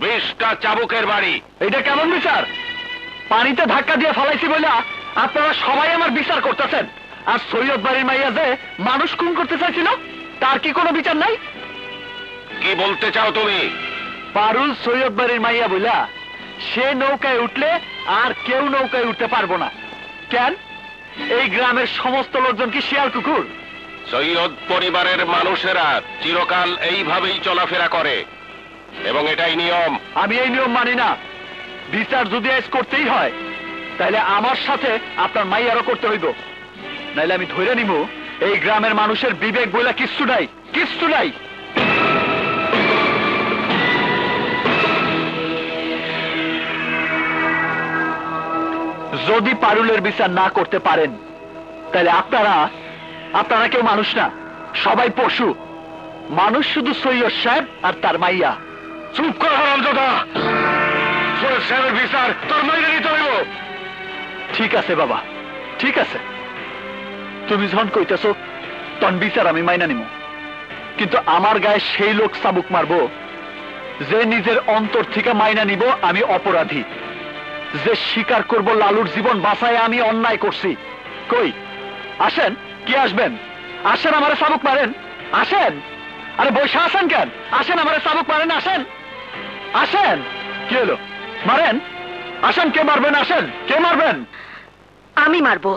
বিশটা চাবুকের বাড়ি। এটা কেমন বিচার? পানিতে ধাক্কা দিয়ে ফালাইছি বলে আপনারা সবাই আমার বিচার করতেছেন। আর সৈয়দ বাড়ির মাইয়া যে মানুষ খুন করতে চাইছিল তার কি কোনো বিচার নাই? কি বলতে চাও তুমি? পারুল সৈয়দ বাড়ির মাইয়া বইলা সে নৌকায় উঠলে আর কেউ নৌকায় উঠতে পারব না। কেন? এই গ্রামের সমস্ত লোকজন কি শিয়াল কুকুর? সৈয়দ পরিবারের মানুষেরা চিরকাল এইভাবেই চলাফেরা করে। এবং এটাই নিয়ম। আমি এই নিয়ম মানি না। বিচার যদি আজ করতেই হয়, তাহলে আমার সাথে আপনার মাইয়ারও করতে হইব। নাইলে আমি ধরে নিব এই গ্রামের মানুষের বিবেক বলে কিচ্ছু নাই কিচ্ছু নাই। যদি পারুলের বিচার না করতে পারেন, তাহলে আপনারা আপনারা কেউ মানুষ না, সবাই পশু। মানুষ শুধু সৈয়দ সাহেব আর তার মাইয়া। চুপ কর হারামজাদা সৈয়দ সাহেবের বিচার তোর মাইনে নিতে হইব। ঠিক আছে বাবা, ঠিক আছে। তুমি যখন কইতেছ, তখন বিচার আমি মাইনা নিব কিন্তু আমার গায়ে সেই লোক চাবুক মারবো, যে নিজের অন্তর থেকে মাইনা নিব আমি অপরাধী। যে স্বীকার করব লালুর জীবন বাঁচায় আমি অন্যায় করছি। কই, আসেন, কি আসবেন? আসেন আমারে চাবুক মারেন। আসেন। আরে বৈশা আসেন কেন? আসেন আমারে চাবুক মারেন, আসেন। আসেন। কি হলো? মারেন? আসেন কে মারবেন? আসেন কে মারবেন? আমি মারবো।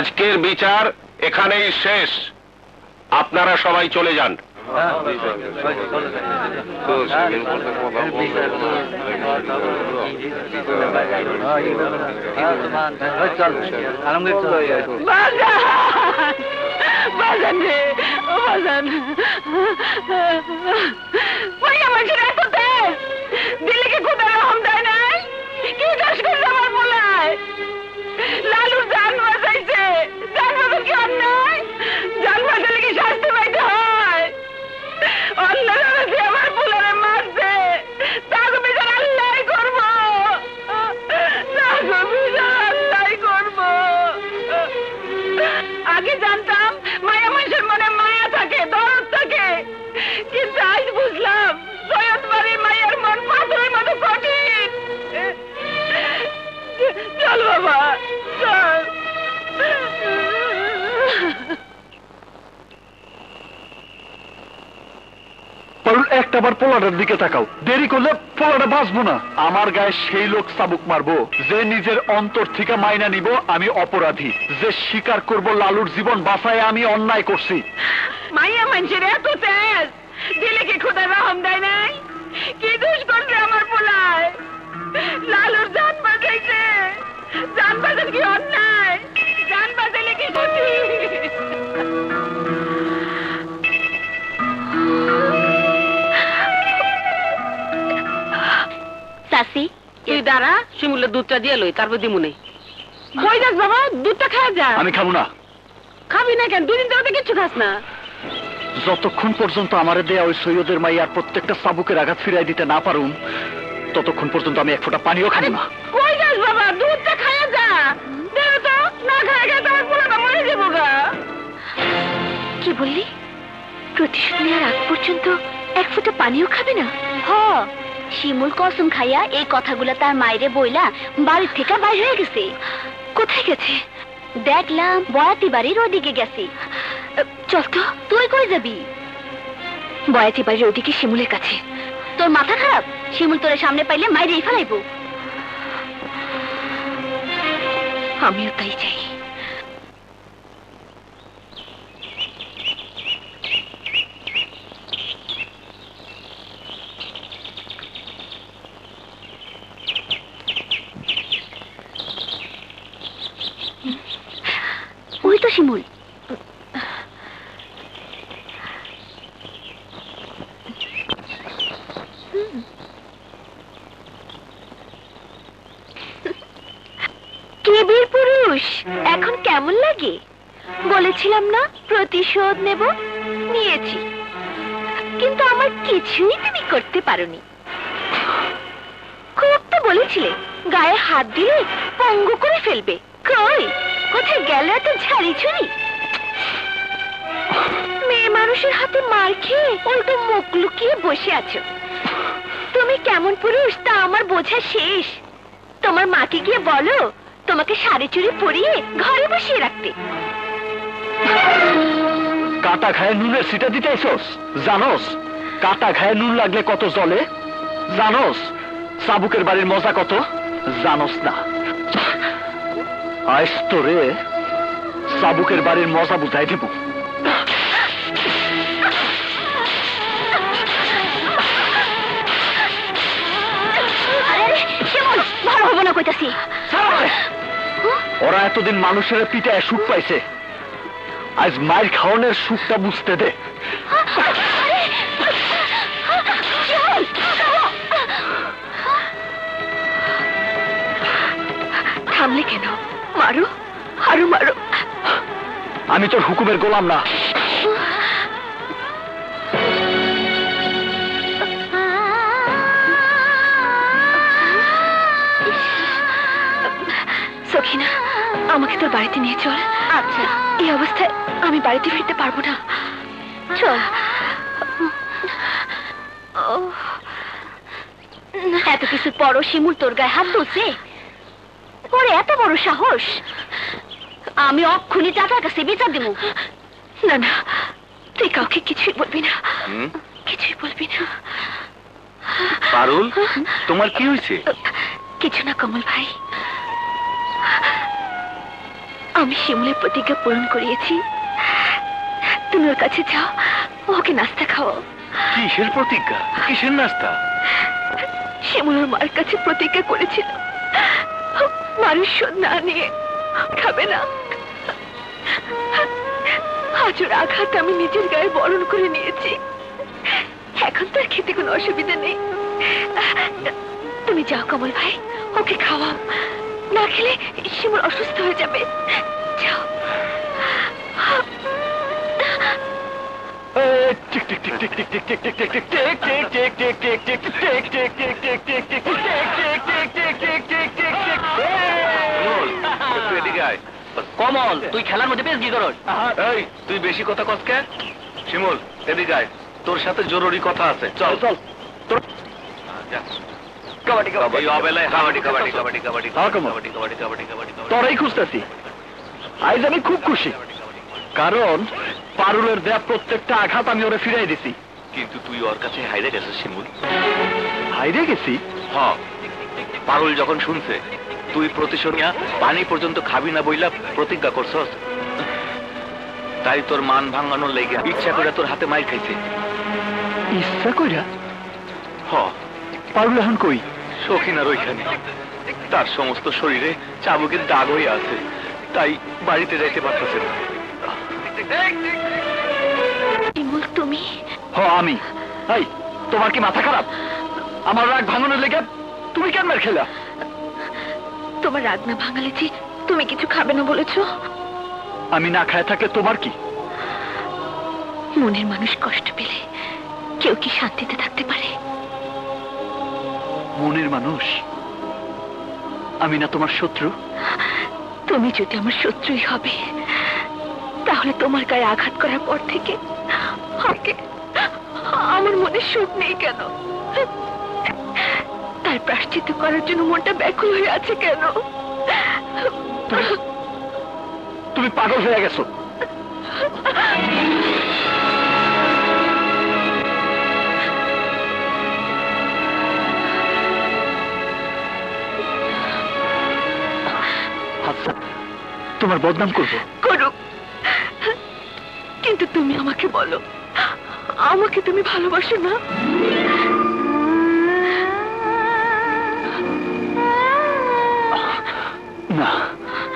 আজকের বিচার এখানেই শেষ। আপনারা সবাই চলে যান। বাজান বাজান রে ও বাজান ওই আমার কি রাখতে দিলে কি খুদা রহম দেয় কি আমার বলায় লালুর জান পারুল পোলাটার দিকে তাকাও। দেরি করলে পোলাটা বাঁচবো না। আমার গায়ে সেই লোক চাবুক মারবো, যে নিজের অন্তর থেকে মাইনা নিব, আমি অপরাধী। যে স্বীকার করব লালুর জীবন বাঁচায়, আমি অন্যায় করছি। মাইয়া কি নাই? কি আমার লালুর জান বাঁচাইছে। জান কি অন্যায়? জান বাঁচাইলে কি ক্ষতি? তুই দাঁড়া শিমুলে দুধটা দিয়ে লই তারপর দিমুনে কই যাস বাবা দুধটা খাওয়া যা আমি খাব না। খাবি না কেন? দুদিন ধরে তো কিচ্ছু খাস না। যতক্ষণ পর্যন্ত আমারে দেয়া ওই সৈয়দের মাইয়ার প্রত্যেকটা চাবুকের আঘাত ফিরাই দিতে না পারুম ততক্ষণ পর্যন্ত আমি এক ফোঁটা পানিও খাব না। কই যাস বাবা? দুধটা খাওয়া যা। দেও তো না খাওয়া গেলে তোমার পোলাটা মরে যাব গা। কি বললি? প্রতিশোধ নেওয়ার আগ পর্যন্ত এক ফোঁটা পানিও খাবে না? হ। শিমুল কসম খাইয়া এই কথাগুলা তার মায়েরে বইলা বাড়ির থেকে বাইর হয়ে গেছে। কোথায় গেছে? দেখলাম বয়াতি বাড়ির ওদিকে গেছে। চল তো, তুই কই যাবি? বয়াতি বাড়ির ওদিকে শিমুলের কাছে। তোর মাথা খারাপ? শিমুল তোর সামনে পাইলে মাইরেই ফেলাইবো। আমিও তাই চাই ওই তো শিমুল কে বীর পুরুষ এখন কেমন লাগে? বলেছিলাম না, প্রতিশোধ নেব? নিয়েছি। কিন্তু আমার কিছুই তুমি করতে পারোনি। খুব তো বলেছিলে, গায়ে হাত দিলে পঙ্গু করে ফেলবে। কই, কোথায় গেল এত ঝাড়ি ছুরি? মেয়ে মানুষের হাতে মার খেয়ে উল্টো মুখ লুকিয়ে বসে আছো। তুমি কেমন পুরুষ তা আমার বোঝা শেষ। তোমার মাকে গিয়ে বলো তোমাকে শাড়ি চুড়ি পরিয়ে ঘরে বসিয়ে রাখতে। কাটা খায় নুনের সিটা দিতেছস জানোস? কাটা খায় নুন লাগলে কত জলে জানোস? সাবুকের বাড়ির মজা কত? জানোস না। আইস তোরে সাবুকের বাড়ির মজা বুঝাই দিব। ভালো হব না কইতাছি ওরা এতদিন মানুষের পিঠায় সুখ পাইছে। আজ মায়ের খাওয়ানোর সুখটা বুঝতে দে। থামলে কেন? মারো আরও মারো। আমি তোর হুকুমের গোলাম না। আমাকে তোর বাড়িতে নিয়ে চল। আচ্ছা। এই অবস্থায় আমি বাড়িতে ফিরতে পারব না। চল। এত কিছু পরও শিমুল তোর গায়ে হাত তুলছে? ওরে এত বড় সাহস। আমি অক্ষুনি টাকার কাছে বিচার দেবো। না না তুই কাউকে কিছুই বলবি না। কিছুই বলবি না। পারুল তোমার কি হয়েছে? কিছু না কমল ভাই। আমি শিমুলের প্রতিজ্ঞা পূরণ করিয়েছি। তুমি ওর কাছে যাও ওকে নাস্তা খাও কিসের প্রতিজ্ঞা? কিসের নাস্তা? শিমুল ওর মার কাছে প্রতিজ্ঞা করেছিল। মানুষ না নিয়ে খাবে না। আজ ওর আঘাত আমি নিজের গায়ে বরণ করে নিয়েছি। এখন তার খেতে কোনো অসুবিধা নেই। তুমি যাও কমল ভাই ওকে খাওয়াও। না খেলে শিমুর অসুস্থ হয়ে যাবে। কমল তুই খেলার মধ্যে বেশ কি করস এই তুই বেশি কথা কসকে শিমুল এদিকে তোর সাথে জরুরি কথা আছে। চল। চল তোর কাবাডি এই অবেলায় কাবাডি কাবাডি কাবাডি কাবাডি হ্যাঁ, কমল। কাবাডি কাবাডি কাবাডি কাবাডি তোরাই খুঁজতেছি আজ আমি খুব খুশি কারণ পারুলের দেয়া প্রত্যেকটা আঘাত আমি ওরে ফিরাই দিছি কিন্তু তুই ওর কাছে হাইরে গেছিস শিমুল হাইরে গেছি হ পারুল যখন শুনছে তুই প্রতিশোধ পানি পর্যন্ত খাবি না বইলা প্রতিজ্ঞা করছস তাই তোর মান ভাঙানোর লেগে ইচ্ছা করে তোর হাতে মাইর খাইছে ইচ্ছা কইরা হ পারুল এখন কই সখিনার ওইখানে। তার সমস্ত শরীরে চাবুকের দাগ হয়ে আছে। তাই বাড়িতে যাইতে পারতেছে না। তুমি? হ আমি। এই তোমার কি মাথা খারাপ? আমার রাগ ভাঙানোর লেগে তুমি কেন মার খেলা? তোমার রাগ না ভাঙালে যে তুমি কিছু খাবে না বলেছ? আমি না খায় থাকলে তোমার কি? মনের মানুষ কষ্ট পেলে কেউ কি শান্তিতে থাকতে পারে? মনের মানুষ। আমি না তোমার শত্রু। তুমি যদি আমার শত্রুই হবে তাহলে তোমার গায়ে আঘাত করার পর থেকে আমার মনে সুখ নেই কেন? তার প্রাশ্চিত করার জন্য মনটা ব্যাকুল হয়ে আছে কেন? তুমি পাগল হয়ে গেছো। ভাবতাম তোমার বদনাম করব। করুক। কিন্তু তুমি আমাকে বলো আমাকে তুমি ভালোবাসো না? না।